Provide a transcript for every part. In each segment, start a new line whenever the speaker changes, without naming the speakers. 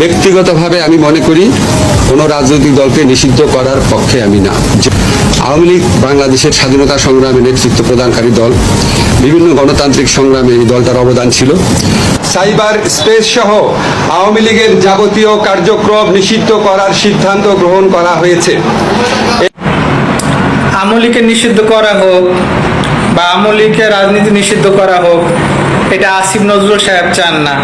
ব্যক্তিগতভাবে আমি মনে করি কোনো রাজনৈতিক দলকে নিষিদ্ধ করার পক্ষে আমি না। আওয়ামী লীগ বাংলাদেশের স্বাধীনতা সংগ্রামে নেতৃত্ব প্রদানকারী দল, বিভিন্ন গণতান্ত্রিক সংগ্রামে এই দলটার অবদান ছিল। সাইবার স্পেস সহ আওয়ামী লীগের যাবতীয় কার্যক্রম নিষিদ্ধ করার সিদ্ধান্ত গ্রহণ করা হয়েছে।
আমলিকে নিষিদ্ধ করা হোক বা আমলিকে রাজনীতি নিষিদ্ধ করা হোক, এটা আসিফ নজরুল সাহেব চান না।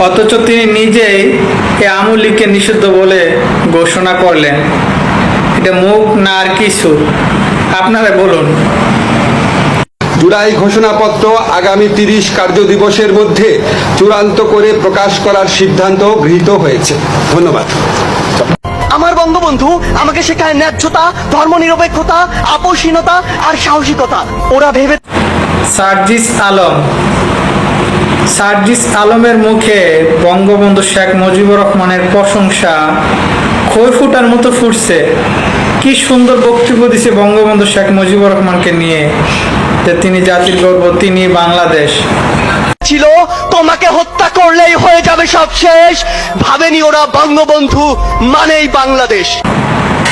অথচ তিনি নিজেই এই আমলিকে নিষিদ্ধ বলে ঘোষণা করলেন। এটা মুখ না আর কিছু। আপনারা বলুন।
জুলাই ঘোষণাপত্র আগামী তিরিশ কার্য দিবসের মধ্যে চূড়ান্ত করে প্রকাশ করার সিদ্ধান্ত গৃহীত হয়েছে। ধন্যবাদ।
আমার বঙ্গবন্ধু আমাকে শেখায় ন্যায্যতা ধর্মনিরপেক্ষতা আপোষহীনতা আর সাহসিকতা। ওরা ভেবে
সার্জিস আলম সার্জিস আলমের মুখে বঙ্গবন্ধু শেখ মুজিবুর রহমানের প্রশংসা খই ফুটার মতো ফুটছে। কি সুন্দর বক্তব্য দিছে বঙ্গবন্ধু শেখ মুজিবুর রহমানকে নিয়ে যে তিনি জাতির গর্ব তিনি বাংলাদেশ।
ছিল তোমাকে হত্যা করলেই হয়ে যাবে সব শেষ। ভাবেনি ওরা বঙ্গবন্ধু মানেই বাংলাদেশ।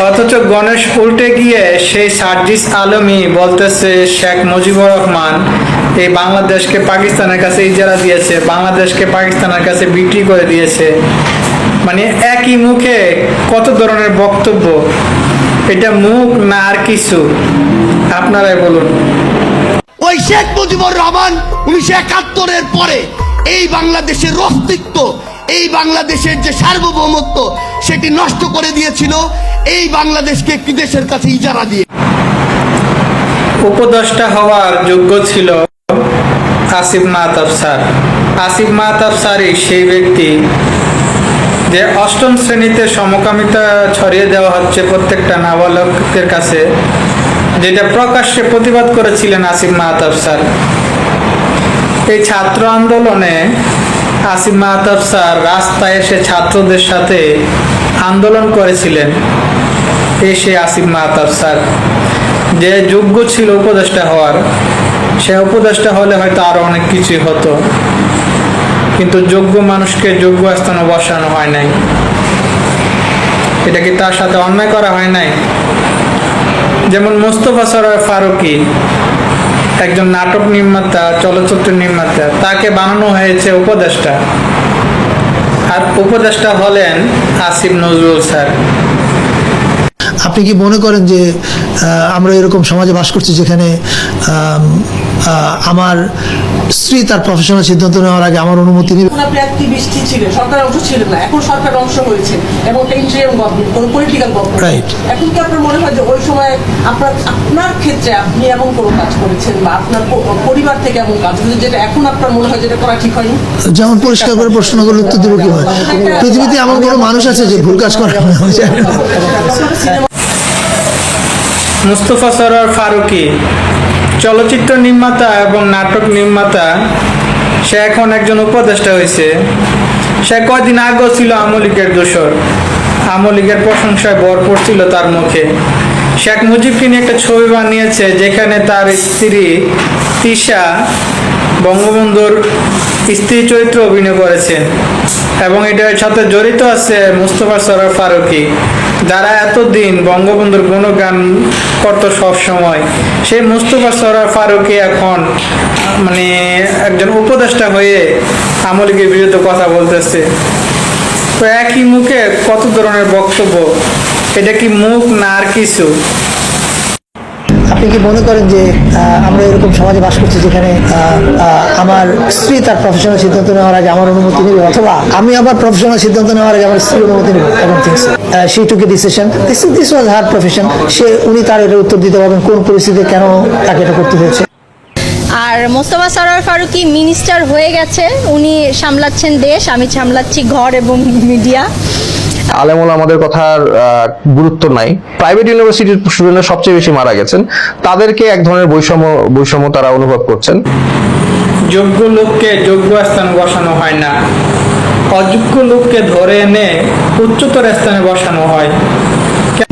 অথচ গণেশ উল্টে গিয়ে সেই সার্জিস আলমই বলতেছে শেখ মুজিবুর রহমান এই বাংলাদেশকে পাকিস্তানের কাছে ইজারা দিয়েছে বাংলাদেশকে পাকিস্তানের কাছে বিক্রি করে দিয়েছে। মানে একই মুখে কত ধরনের বক্তব্য এটা মুখ না আর কিছু? আপনারাই বলুন।
ওই শেখ মুজিবুর রহমান উনিশশো একাত্তরের পরে এই বাংলাদেশের অস্তিত্ব এই বাংলাদেশের যে সার্বভৌমত্ব সেটি নষ্ট করে দিয়েছিল এই বাংলাদেশকে একটি দেশের কাছে ইজারা দিয়ে।
উপদেষ্টা হওয়ার যোগ্য ছিল আসিফ মাহতাব স্যার আসিফ মাহতাব স্যারই সেই ব্যক্তি যে অষ্টম শ্রেণীতে সমকামিতা ছড়িয়ে দেওয়া হচ্ছে প্রত্যেকটা নাবালকদের কাছে, যেটা প্রকাশ্যে প্রতিবাদ করেছিলেন আসিফ মাহতাব স্যার এই ছাত্র আন্দোলনে আসিফ মাহতাব স্যার রাস্তায় এসে ছাত্রদের সাথে আন্দোলন করেছিলেন। এই সে আসিফ মাহতাব স্যার যে যোগ্য ছিল উপদেষ্টা হওয়ার সে উপদেষ্টা হলে হয়তো আরও অনেক কিছুই হতো। কিন্তু যোগ্য মানুষকে যোগ্য স্থানে বসানো হয় নাই। এটা কি তার সাথে অন্যায় করা হয় নাই? যেমন মোস্তফা সরোয়ার ফারুকি, একজন নাটক নির্মাতা, চলচ্চিত্র নির্মাতা, তাকে বানানো হয়েছে উপদেষ্টা। আর উপদেষ্টা হলেন আসিফ নজরুল স্যার।
আপনি কি মনে করেন যে আমরা এরকম সমাজে বাস করছি যেখানে আমার স্ত্রী তার প্রফেশনাল সিদ্ধান্ত নেওয়ার আগে আমার অনুমতি নেবে।
আপনি অ্যাক্টিভিস্টই ছিলেন সরকার অংশ ছিলেন না এখন সরকার অংশ হয়েছে এবং ইন্টারিয়াম গভর্নমেন্ট কোনো পলিটিক্যাল গভর্নমেন্ট
Right.
এখন কি আপনার মনে হয় যে ওই সময় আপনার আপনার ক্ষেত্রে আপনি এমন কোনো কাজ করেছেন বা আপনার পরিবার থেকে এমন কাজ করেছেন যেটা এখন আপনার মনে হয় যেটা করা ঠিক হয়নি?
যেমন পরিষ্কার করে প্রশ্ন করলে উত্তর দেবো কি হয়? পৃথিবীতে এমন কোনো মানুষ আছে যে ভুল কাজ করে
মুস্তফা সরোয়ার ফারুকি চলচ্চিত্র নির্মাতা এবং নাটক নির্মাতা, সে এখন একজন উপদেষ্টা হয়েছে। সে কয়দিন আগেও ছিল আমলিগের দোসর আমলিগের প্রশংসায় ভরপুর ছিল তার মুখে। শেখ মুজিবকে নিয়ে একটা ছবি বানিয়েছে যেখানে তার স্ত্রী তিশা, বঙ্গবন্ধুর স্ত্রী চরিত্র অভিনয় করেছেন এবং এটার সাথে জড়িত আছে মুস্তফা সরোয়ার ফারুকি, যারা এতদিন বঙ্গবন্ধুর গুণগান করতো সব সময় সেই মুস্তফা সরোয়ার ফারুকি এখন মানে একজন উপদেষ্টা হয়ে আমলিকের বিরুদ্ধে কথা বলতেছে। তো একই মুখে কত ধরনের বক্তব্য? এটা কি মুখ না আর কিছু?
আপনি কি মনে করেন যে আমরা এরকম সমাজে বাস করছি যেখানে আমার স্ত্রী তার প্রফেশনাল সিদ্ধান্ত নেওয়ার আগে আমার অনুমতি নেবে, অথবা আমি আবার প্রফেশনাল সিদ্ধান্ত নেওয়ার আগে আমার স্ত্রীর অনুমতি নেব এবং things say took decision this this was her profession সে, উনি তার এটার উত্তর দিতে পারবেন কোন পরিস্থিতিতে কেন তাকে এটা করতে হয়েছে।
আর মোস্তফা সরোয়ার ফারুকি মিনিস্টার হয়ে গেছে উনি সামলাচ্ছেন দেশ, আমি সামলাচ্ছি ঘর এবং মিডিয়া
আলেমুল আমাদের কথার গুরুত্ব নাই। প্রাইভেট ইউনিভার্সিটির স্টুডেন্টরা সবচেয়ে বেশি মারা গেছেন। তাদেরকে এক ধরনের বৈষম্য বৈষম্য তারা অনুভব করছেন।
যোগ্য লোককে যোগ্য স্থানে বসানো হয় না। অযোগ্য লোককে ধরে এনে উচ্চতর স্থানে বসানো হয়।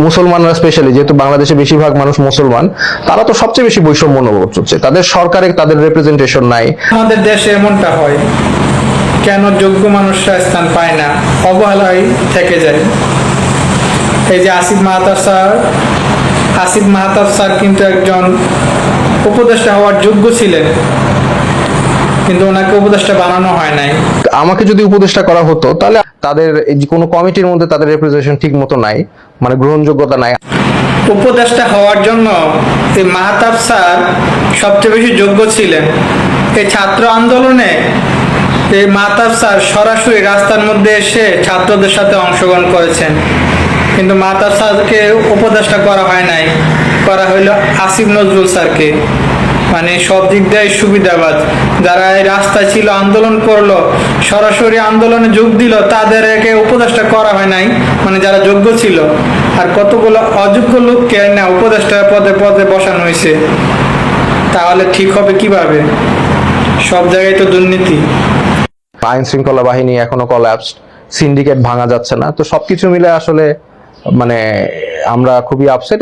মুসলমানরা স্পেশালি যেহেতু বাংলাদেশে বেশিরভাগ মানুষ মুসলমান তারা তো সবচেয়ে বেশি বৈষম্য অনুভব করছে। তাদের সরকারে তাদের রিপ্রেজেন্টেশন নাই।
আমাদের দেশে এমনটা হয়। কেন যোগ্য মানুষরা স্থান পায় না? অবহেলায় থেকে যায়। এই যে আসিফ মাহাতাব স্যার আসিফ মাহাতাব স্যার কিন্তু একজন উপদেষ্টা হওয়ার যোগ্য ছিলেন কিন্তু ওনাকে উপদেষ্টা বানানো হয় নাই।
আমাকে যদি উপদেষ্টা করা হতো তাহলে তাদের এই কোনো কমিটির মধ্যে তাদের রেপ্রেজেন্টেশন ঠিক মতো নাই মানে গ্রহণযোগ্যতা নাই।
উপদেষ্টা হওয়ার জন্য এই মাহতাব স্যার সবচেয়ে বেশি যোগ্য ছিলেন। এই ছাত্র আন্দোলনে এই মাহতাব স্যার সরাসরি রাস্তার মধ্যে এসে ছাত্রদের সাথে অংশগ্রহণ করেছেন। কিন্তু মাহতাব স্যারকে উপদেষ্টা করা হয় নাই। করা হইল আসিফ নজরুল স্যারকে। মানে সব দিক দিয়ে সুবিধাবাদ। যারা এই রাস্তায় ছিল, আন্দোলন করল, সরাসরি আন্দোলনে যোগ দিল, তাদেরকে উপদেষ্টা করা হয় নাই। মানে যারা যোগ্য ছিল। আর কতগুলো অযোগ্য লোককে না উপদেষ্টা পদে পদে বসানো হয়েছে। তাহলে ঠিক হবে কীভাবে? সব জায়গায় তো দুর্নীতি।
আইন শৃঙ্খলা বাহিনী এখনও কলাপসড সিন্ডিকেট ভাঙা যাচ্ছে না। তো সবকিছু মিলে আসলে মানে আমরা খুবই আপসেট